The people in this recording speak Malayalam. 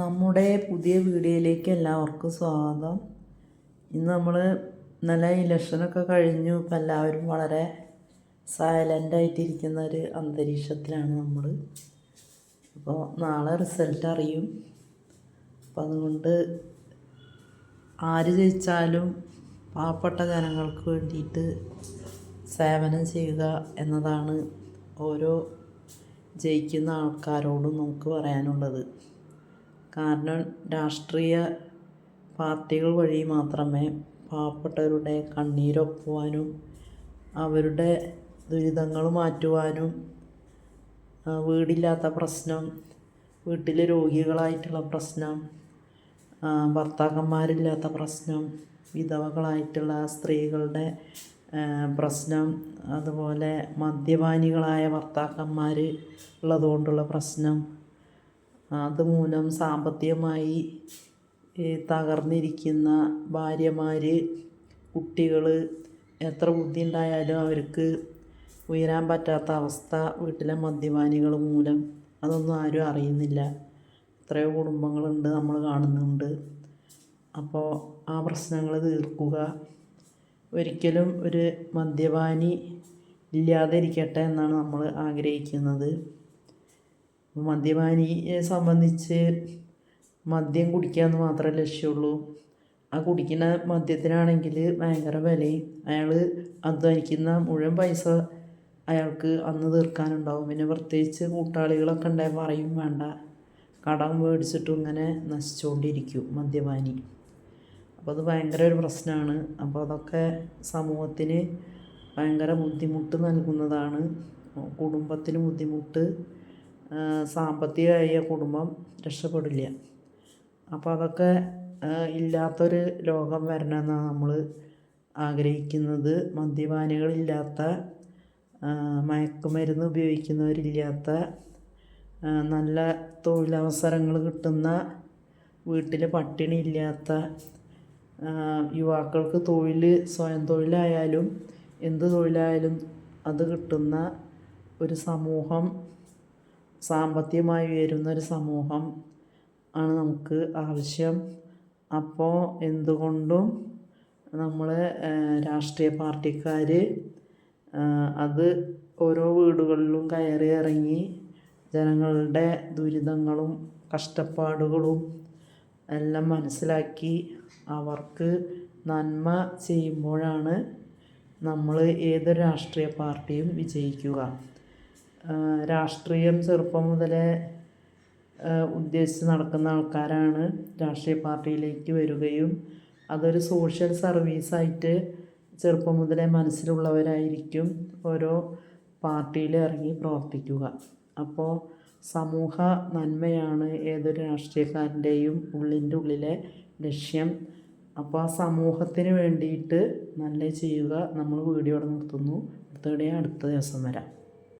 നമ്മുടെ പുതിയ വീഡിയോയിലേക്ക് എല്ലാവർക്കും സ്വാഗതം. ഇന്ന് നമ്മൾ നല്ല ഇലക്ഷനൊക്കെ കഴിഞ്ഞു. ഇപ്പം എല്ലാവരും വളരെ സൈലന്റ് ആയിട്ടിരിക്കുന്ന ഒരു അന്തരീക്ഷത്തിലാണ് നമ്മൾ അപ്പോൾ നാളെ റിസൾട്ട് അറിയും. അപ്പം അതുകൊണ്ട് ആര് ജയിച്ചാലും പാവപ്പെട്ട ജനങ്ങൾക്ക് വേണ്ടിയിട്ട് സേവനം ചെയ്യുക എന്നതാണ് ഓരോ ജയിക്കുന്ന ആൾക്കാരോടും നമുക്ക് പറയാനുള്ളത്. കാരണം രാഷ്ട്രീയ പാർട്ടികൾ വഴി മാത്രമേ പാവപ്പെട്ടവരുടെ കണ്ണീരൊപ്പുവാനും അവരുടെ ദുരിതങ്ങൾ മാറ്റുവാനും വീടില്ലാത്ത പ്രശ്നം വീട്ടിലെ രോഗികളായിട്ടുള്ള പ്രശ്നം ഭർത്താക്കന്മാരില്ലാത്ത പ്രശ്നം വിധവകളായിട്ടുള്ള സ്ത്രീകളുടെ പ്രശ്നം അതുപോലെ മദ്യപാനികളായ ഭർത്താക്കന്മാർ ഉള്ളതുകൊണ്ടുള്ള പ്രശ്നം അതുമൂലം സാമ്പത്തികമായി തകർന്നിരിക്കുന്ന ഭാര്യമാർ കുട്ടികൾ എത്ര ബുദ്ധി ഉണ്ടായാലും അവർക്ക് ഉയരാൻ പറ്റാത്ത അവസ്ഥ വീട്ടിലെ മദ്യപാനികൾ മൂലം. അതൊന്നും ആരും അറിയുന്നില്ല. എത്രയോ കുടുംബങ്ങളുണ്ട് നമ്മൾ കാണുന്നുണ്ട്. അപ്പോൾ ആ പ്രശ്നങ്ങൾ തീർക്കുക. ഒരിക്കലും ഒരു മദ്യപാനി ഇല്ലാതെ ഇരിക്കട്ടെ എന്നാണ് നമ്മൾ ആഗ്രഹിക്കുന്നത്. മദ്യപാനിയെ സംബന്ധിച്ച് മദ്യം കുടിക്കുക എന്ന് മാത്രമേ ലക്ഷ്യമുള്ളൂ ആ കുടിക്കുന്ന മദ്യത്തിനാണെങ്കിൽ ഭയങ്കര വിലയും അയാൾ അധ്വാനിക്കുന്ന മുഴുവൻ പൈസ അയാൾക്ക് അന്ന് തീർക്കാനുണ്ടാവും. പിന്നെ പ്രത്യേകിച്ച് കൂട്ടാളികളൊക്കെ ഉണ്ടായി പറയും വേണ്ട. കടം മേടിച്ചിട്ടും ഇങ്ങനെ നശിച്ചുകൊണ്ടിരിക്കും മദ്യപാനി. അപ്പോൾ അത് ഭയങ്കര ഒരു പ്രശ്നമാണ് അപ്പോൾ അതൊക്കെ സമൂഹത്തിന് ഭയങ്കര ബുദ്ധിമുട്ട് നൽകുന്നതാണ്. കുടുംബത്തിന് ബുദ്ധിമുട്ട് സാമ്പത്തികമായ കുടുംബം രക്ഷപ്പെടില്ല. അപ്പോൾ അതൊക്കെ ഇല്ലാത്തൊരു ലോകം വരണമെന്നാണ് നമ്മൾ ആഗ്രഹിക്കുന്നത്. മദ്യപാനികളില്ലാത്ത മയക്കുമരുന്ന് ഉപയോഗിക്കുന്നവരില്ലാത്ത നല്ല തൊഴിലവസരങ്ങൾ കിട്ടുന്ന വീട്ടിൽ പട്ടിണി ഇല്ലാത്ത യുവാക്കൾക്ക് തൊഴിൽ സ്വയം തൊഴിലായാലും എന്ത് തൊഴിലായാലും അത് കിട്ടുന്ന ഒരു സമൂഹം സാമ്പത്തികമായി ഉയരുന്ന ഒരു സമൂഹം ആണ് നമുക്ക് ആവശ്യം. അപ്പോൾ എന്തുകൊണ്ടും നമ്മൾ രാഷ്ട്രീയ പാർട്ടിക്കാർ അത് ഓരോ വീടുകളിലും കയറി ഇറങ്ങി ജനങ്ങളുടെ ദുരിതങ്ങളും കഷ്ടപ്പാടുകളും എല്ലാം മനസ്സിലാക്കി അവർക്ക് നന്മ ചെയ്യുമ്പോഴാണ് നമ്മൾ ഏതൊരു രാഷ്ട്രീയ പാർട്ടിയും വിജയിക്കുക. രാഷ്ട്രീയം ചെറുപ്പം മുതലേ ഉദ്ദേശിച്ച് നടക്കുന്ന ആൾക്കാരാണ്. രാഷ്ട്രീയ പാർട്ടിയിലേക്ക് വരികയും അതൊരു സോഷ്യൽ സർവീസായിട്ട് ചെറുപ്പം മുതലേ മനസ്സിലുള്ളവരായിരിക്കും ഓരോ പാർട്ടിയിൽ ഇറങ്ങി പ്രവർത്തിക്കുക. അപ്പോൾ സമൂഹ നന്മയാണ് ഏതൊരു രാഷ്ട്രീയക്കാരന്റെയും ഉള്ളിന്റെ ഉള്ളിലെ ലക്ഷ്യം. അപ്പോൾ ആ സമൂഹത്തിന് വേണ്ടിയിട്ട് നല്ല ചെയ്യുക. നമ്മൾ വീഡിയോ നിർത്തുന്നു. അടുത്തവിടെ അടുത്ത ദിവസം വരാം.